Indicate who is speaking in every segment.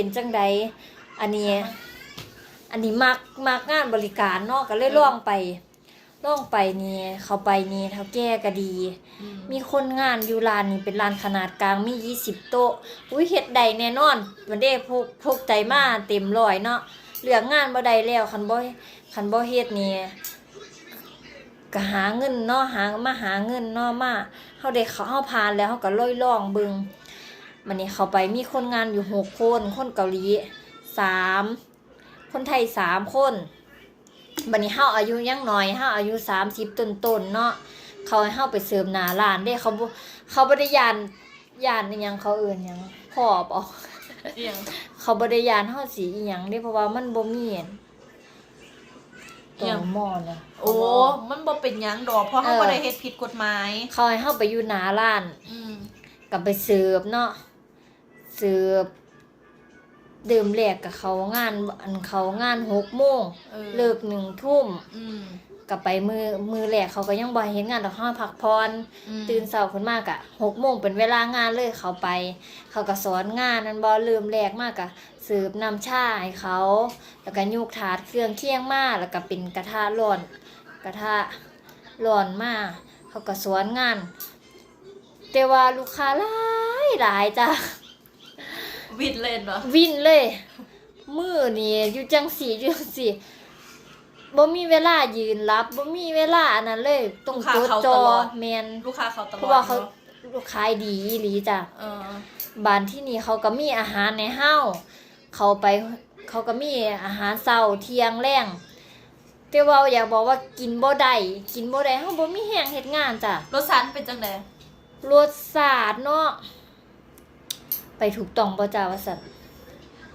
Speaker 1: เป็นจังใดอันนี้ อันนี้มักมักงานบริการเนาะก็เลยล่องไปล่องไปนี่เขาไปนี่เท่าแก่ก็ดี มีคนงานอยู่ร้านนี่เป็นร้านขนาดกลางมี20โต๊ะอุ้ยเฮ็ดได้แน่นอนวันเด้พกพกใจมาเต็มร้อยเนาะเหลืองงานบ่ได้แล้วคันบ่คันบ่เฮ็ดนี่ก็หาเงินเนาะหามาหาเงินเนาะมาเฮาได้เขาเฮาผ่านแล้วเฮาก็ลอยล่องเบิ่ง มันนี่เขาไปมีคนงานอยู่หกคน คนเกาหลีสามคนไทยสามคนบัดนี้เฮาอายุยังน้อยเฮาอายุ30ต้นๆเนาะเขาให้เฮาไปเสริมหน้าร้านเด้เขาบ่เขาบ่ได้ยานยานอิหยังเขาเอิ้นหยังพอบ่
Speaker 2: เอียง
Speaker 1: เขาบ่ได้ยานเฮาสิอีหยังเด้เพราะว่ามันบ่มีอันตรงหม้อน่ะ
Speaker 2: โอ้มันบ่เป็นหยังดอกเพราะเขาบ่ได้เฮ็ดผิดกฎหมาย
Speaker 1: เขาให้เฮาไปอยู่หน้าร้าน
Speaker 2: อืม
Speaker 1: ก็ไปเสิร์ฟเนาะ เสิร์ฟเดิมแรกกับเขางานอันเขางาน6โมง
Speaker 2: เออ
Speaker 1: เลิก1ทุ่ม
Speaker 2: อืม
Speaker 1: ก็ไปมือมือแรกเขาก็ยังบ่ให้เฮ็ดงานดอกเฮาพักพร
Speaker 2: อืม
Speaker 1: ตื่นเช้าขึ้นมากะหกโมงเป็นเวลางานเลยเขาไป เขาก็สอนงานนั้นบอลืมแรกมากะสืบน้ำชาให้เขา แล้วก็ยุกถาดเครื่องเคียงมาแล้วก็เป็นกระทะร้อน กระทะร้อนมาเขาก็สอนงาน แต่ว่าลูกค้าหลายหลายจ้ะ
Speaker 2: วิดเล่นเหรอ
Speaker 1: วินเลยมือนี่อยู่จังสีอยู่จังสีบ่มีเวลายืนรับบ่มีเวลาอันนั้นเลยต้องจดจอแมน
Speaker 2: ลูกค้าเขาตล
Speaker 1: เพ
Speaker 2: อด
Speaker 1: ราะว่าเขา
Speaker 2: นอะ
Speaker 1: ลูกค้าดีอีหลีจ้ะ
Speaker 2: เออ
Speaker 1: บ้านที่นี่เขาก็มีอาหารในเฮ้าเขาไปเขาก็มีอาหารเช้าเที่ยงแรงแต่ว่าอยากบอกว่ากินบ่ได้กินบ่ได้เฮาบ่มีแฮงเฮ็ดงานจ้ะ
Speaker 2: รสชาติเป็นจังได๋
Speaker 1: รสชาติเนาะ ไปถูกต้องบ่จ้าว่าซั่น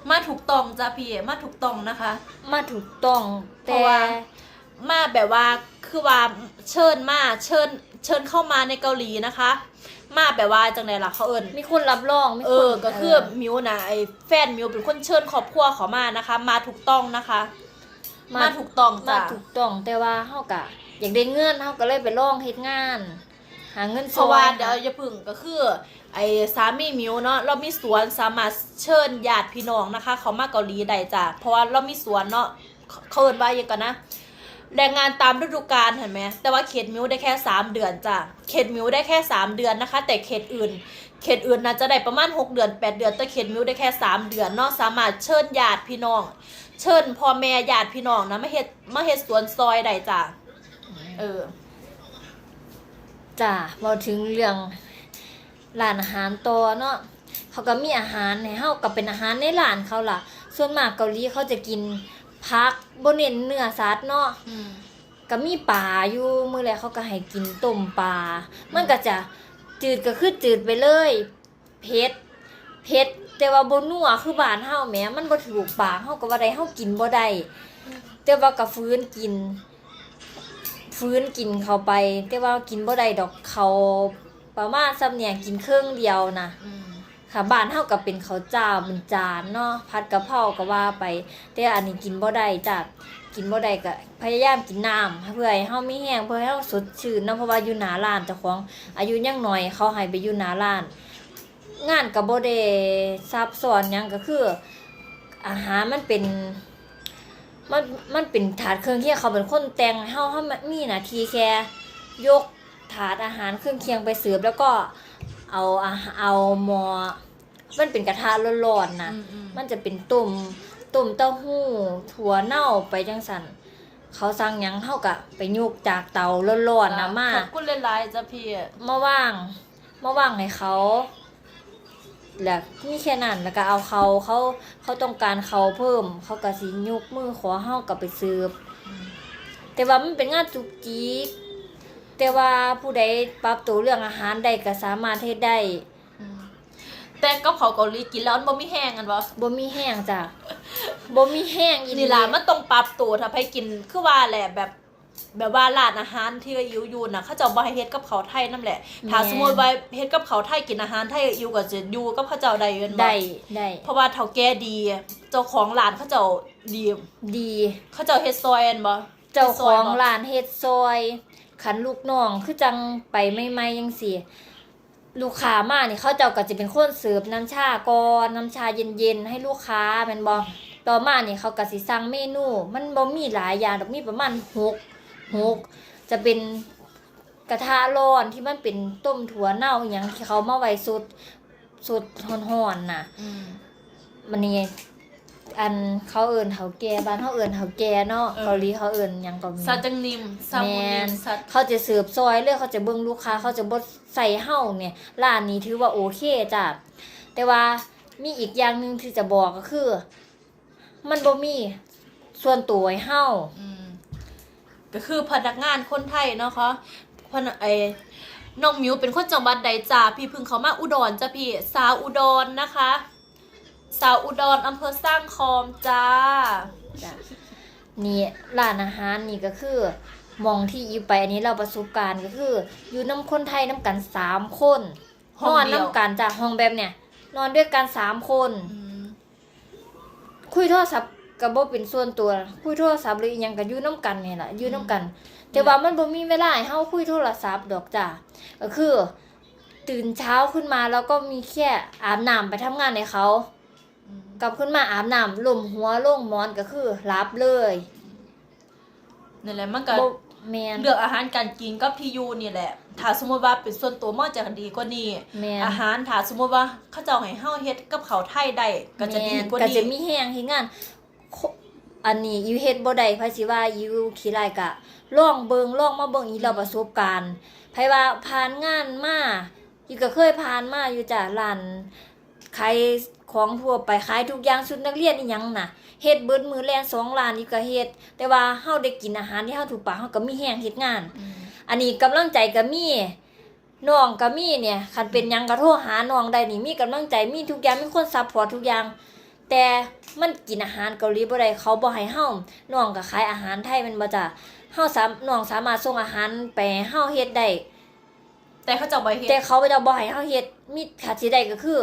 Speaker 2: มาถูกต้องจ้ะพี่มาถูกต้องนะคะ
Speaker 1: มาถูกต้อง
Speaker 2: เพ
Speaker 1: แต่
Speaker 2: ราะว่า มาแบบว่าคือว่าเชิญมาเชิญเชิญเข้ามาในเกาหลีนะคะ มาแบบว่าจังไดล่ะเขาเอิ้น
Speaker 1: มีคนรับรองมี
Speaker 2: เอ
Speaker 1: คน
Speaker 2: อก็คือมิวนะไอ้แฟนมิวเป็นคนเชิญครอบครัวเขามานะคะ มาถูกต้องนะคะ มาถูกต้อง
Speaker 1: มา
Speaker 2: จ้ะ
Speaker 1: ถูกต้องแต่ว่าเฮาก็อยากได้เงินเฮาก็เลยไปลองเฮ็ดงาน หาเงิน
Speaker 2: เพราะว่า
Speaker 1: ซอย
Speaker 2: เดี๋ยวอย่าพึ่งก็คือ ไอ้สามีมิวเนาะเรามีสวนสามารถเชิญญาติพี่น้องนะคะ เขามาเกาหลีได้จ้ะเพราะว่าเรามีสวนเนาะเขาเขาเอิ้นว่าอย่างกันนะแรงงานตามฤดูกาลเห็นไหมแต่ว่าเขตมิวได้แค่สามเดือนจ้ะเขตมิวได้แค่สามเดือนนะคะ แต่เขตอื่น เขตอื่นน่าจะได้ประมาณหกเดือนแปดเดือน แต่เขตมิวได้แค่สามเดือนเนาะสามารถเชิญญาติพี่น้อง เชิญพ่อแม่ญาติพี่น้องนะมาเฮ็ดมาเฮ็ดสวนซอยได้จ้ะเออ
Speaker 1: จ้าพอถึงเรื่องร้านอาหารตัวเนาะเขาก็มีอาหารให้เฮาก็เป็นอาหารในร้านเขาล่ะ ส่วนมากเกาหลีเขาจะกินผักบ่เน้นเนื้อสัตว์เนาะ
Speaker 2: อืม
Speaker 1: ก็มีปลาอยู่มื้อแรกเขาก็ให้กินต้มปลา มันก็จะจืดก็คือจืดไปเลยเผ็ดเผ็ดแต่ว่าบ่นัวคือบ้านเฮาแหมมันบ่ถูกปากเฮาก็ว่าได้เฮากินบ่ได้แต่ว่าก็ฟื้นกิน ฟื้นกินเข้าไป แต่ว่ากินบ่ได้ดอกเขาประมาณซ้ำเนี่ยกินครึ่งเดียวนะ
Speaker 2: อืม
Speaker 1: ค่ะบ้านเฮาก็เป็นข้าวเจ้าเป็นจานเนาะผัดกะเพราก็ว่าไป แต่อันนี้กินบ่ได้จ้ะกินบ่ได้ก็พยายามกินน้ำเพื่อให้เฮามีแรงเพื่อให้เฮาสดชื่นเนาะเพราะว่าอยู่หน้าร้านเจ้าของอายุยังน้อยเขาให้ไปอยู่หน้าร้าน งานก็บ่ได้ซับซ้อนหยังก็คือ อาหารมันเป็น มันมันเป็นถาดเครื่องเคียงเขาเป็นคนแต่งให้เฮาเฮามีหน้าที่แค่ยกถาดอาหารเครื่องเคียงไปเสิร์ฟแล้วก็เอาอาหารเอาหมอมันเป็นกระทะร้อนๆนะ
Speaker 2: อืมอืม
Speaker 1: มันจะเป็นตุ่มตุ่มเต้าหู้ถั่วเน่าไปจังสันเขาสั่งหยังเท่ากับไปยุกจากเตาร้อนๆนะมา
Speaker 2: ขอบคุณหลายๆจ้ะพี่
Speaker 1: มาว่างมาว่างให้เขา แล้วมีแค่นั้นแล้วก็เอาเขาเขาเขาต้องการเขาเพิ่ม เขาก็สิยกมือขอเฮากับไปซื้อแต่ว่ามันเป็นงานจุกจิกแต่ว่าผู้ใดปรับตัวเรื่องอาหารได้ก็สามารถเฮ็ดได้
Speaker 2: อืมแต่กับเขาวเกาหลีกินแล้วมันบ่มีแห้งกันบ่
Speaker 1: บ่มีแห้งจ้ะบ่มีแห้งอีหลี
Speaker 2: นี่ล่ะมันต้องปรับตัวถ้าไปกินคือว่าแหละแบบ แบบว่าร้านอาหารที่อยู่อยู่น่ะเขาเจ้าบ่ให้เฮ็ดกับเขาวไทยนำแหละ ถ้าสมมุติว่าเฮ็ดกับเขาวไทยกินอาหารไทยอยู่ก็จะอยู่กับเขาเจ้าได้แม่นบ่
Speaker 1: ได้ได้
Speaker 2: เพราะว่าเฒ่าแก่ดี เจ้าของร้านเขาเจ้าดี
Speaker 1: ดี
Speaker 2: เขาเจ้าเฮ็ดซอยแม่นบ่
Speaker 1: เจ้าของ
Speaker 2: ฮ็ดซยบ่
Speaker 1: ร้านเฮ็ดซอยขันลูกน้องคือจังไปไม่ไม่ยังสิลูกค้ามานี่เขาเจ้าก็จะเป็นคนเสิร์ฟน้ำชาก่อนน้ำชาเย็นๆให้ลูกค้าแม่นบ่ต่อมานี่เขาก็สิสั่งเมนู มันบ่มีหลายอย่างดอกมีประมาณหก หกจะเป็นกระทะร้อนที่มันเป็นต้มถั่วเน่าอหย่างที่เขามาไว้สุดสุดฮ้อนๆน่ะ
Speaker 2: อืม
Speaker 1: มันนี่อันเขาเอิ้นเฒ่าแก่บ้านเขาเอิ้นเฒ่าแก่เนาะ
Speaker 2: เออ
Speaker 1: เกาหลีเขาเอิ้นหยังก็มี
Speaker 2: ซาจังนิมซามูนิมซา
Speaker 1: เขาจะเสิร์ฟซอยเลยเขาจะเบิ่งลูกค้า เขาจะบ่ใส่เฮาเนี่ยร้านนี้ถือว่าโอเคจ้ะแต่ว่ามีอีกอย่างหนึงที่จะบอกก็คือ มันบ่มีส่วนตัวให้เฮา
Speaker 2: อืม ก็คือพนักงานคนไทยเนาะคะพนักไอ้น้องมิวเป็นคนจังหวัดใดจ้าพี่เพึ่งเขามาอุดรจ้ะพี่สาวอุดรนะคะ สาวอุดรอำเภอสร้างคอมจ้า
Speaker 1: จ้ะนี่ร้านอาหารนี่ก็คือหมองที่อยู่ไปอันนี้เราประสบการณ์ก็คือ อยู่น้ำคนไทยน้ำกันสามคน
Speaker 2: ห้อง
Speaker 1: นอน
Speaker 2: เดียว
Speaker 1: น้ำกันจากห้องแบบเนี่ย นอนด้วยกันสามคน
Speaker 2: อืม
Speaker 1: คุยโทรศัพท์ ก็บ่เป็นส่วนตัวคุยโทรศัพท์หรืออีหยังก็อยู่นํกันนี่ล่ะอยู่นํกัน แต่ว่ามันบ่มีเวลาให้เฮาคุยโทรศัพท์ดอกจ้ะก็คือ ตื่นเช้าขึ้นมาแล้วก็มีแค่อาบน้ำไปทำงานให้เขา
Speaker 2: อืม
Speaker 1: กลับขึ้นมาอาบน้ำลมหัวลงหมอนก็คือรับเลย
Speaker 2: นั่นแหละมันก็
Speaker 1: บ่แม่น
Speaker 2: เลือกอาหารการกินก็พี่ยูนี่แหละ ถ้าสมมติว่าเป็นส่วนตัวมอจะดีกว่านี้
Speaker 1: แม่น
Speaker 2: อาหารถ้าสมมติว่าเขาเจ้าให้เฮาเฮ็ดกับเขาวไทยได้ก็จะดี
Speaker 1: แม่น
Speaker 2: กว่า
Speaker 1: ก็
Speaker 2: นี้
Speaker 1: จะมีแฮงเฮ็ดงานโค อันนี้ยูเฮ็ดบ่ได้ไผสิว่ายูขี้ไรกะลองเบิงลองมาเบิงอีเราประสบการณ์ไผว่าผ่านงานมาอีก็เคยผ่านมาอยู่จ้ะร้านขายของทั่วไปขายทุกอย่างชุดนักเรียนอีหยังน่ะเฮ็ดเบิดมือแลนสองล้านอีก็เฮ็ดแต่ว่าเฮาได้กินอาหารที่เฮาถูกปากเฮาก็มีแฮงเฮ็ดงาน อันนี้กำลังใจก็มีน้องก็มีเนี่ยคันเป็นหยังก็โทรหาน้องได้นี่มีกำลังใจมีทุกอย่างมีคนซัพพอร์ตทุกอย่าง แต่มันกินอาหารเกาหลีบ่ได้เขาบ่ให้เฮาน้องก็ขายอาหารไทยแมันบ่จ้ะเฮาสามน้องสามารถส่งอาหารไปให้เฮาเฮ็ดได้
Speaker 2: แต่เขาเจ้าบ่เฮ็ด
Speaker 1: แต่เขาจะบ่ให้เฮาเฮ็ดมีค่าสิได้ก็คือ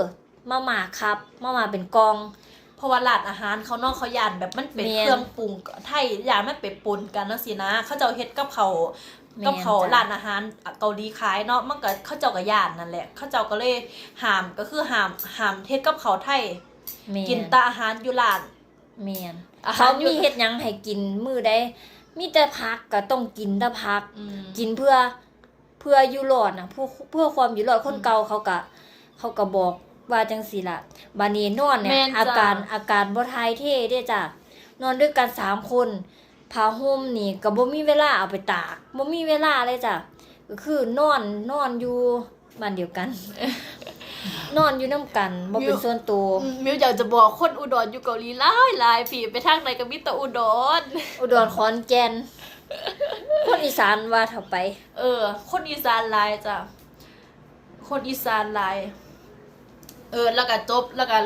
Speaker 1: มาม่าครับมาม่าเป็นกล่อง
Speaker 2: เพราะว่าร้านอาหารเขาเนอกเขาย่านแบบมันเป็น
Speaker 1: แม่น
Speaker 2: เครื่องปรุงไทยย่านมันเป็นปนกันเนาะสินะ เขาเจ้าเฮ็ดกับเขาว
Speaker 1: แม่น
Speaker 2: กับเขาว
Speaker 1: จ้ะ
Speaker 2: ร้านอาหารเกาหลีขายเนาะมันก็เขาเจ้าก็ย่านนั่นแหละ เขาเจ้าก็เลยห้ามก็คือห้ามห้ามเฮ็ดกับเขาวไทย
Speaker 1: แม่น
Speaker 2: กินแต่อาหารอยู่ร้าน
Speaker 1: แม่น
Speaker 2: อาหาร
Speaker 1: เขา
Speaker 2: อยู่
Speaker 1: มีเฮ็ดหยังให้กินมื้อใดมีแต่ผักก็ต้องกินแต่ผัก
Speaker 2: อืม
Speaker 1: กินเพื่อเพื่ออยู่รอดนะเพื่อเพื่อความอยู่รอดคน
Speaker 2: อืม
Speaker 1: เก่าเขาก็เขาก็บอกว่าจังซี่ล่ะบานี้นอนเนี่
Speaker 2: แม่
Speaker 1: ย
Speaker 2: นจ้ะ
Speaker 1: อาการอาการบ่ทายเท่เด้จ้ะนอนด้วยกันสามคนผ้าห่มนี่ก็บ่มีเวลาเอาไปตากบ่มีเวลาเลยจ้ะก็คือนอนนอนอยู่บ้านเดียวกัน นอนอยู่นํกันบ่เป็นส่วนตัว
Speaker 2: อืมมิวอยากจะบอกคนอุดรอยู่เกาหลีหลายหลายพี่ไปทางไหนก็มีแต่อุดร
Speaker 1: อุดรขอนแก่นคนอีสานว่าเท่าไป
Speaker 2: เออ คนอีสานหลายจ้ะ คนอีสานหลาย เออ แล้วก็จบแล้วก็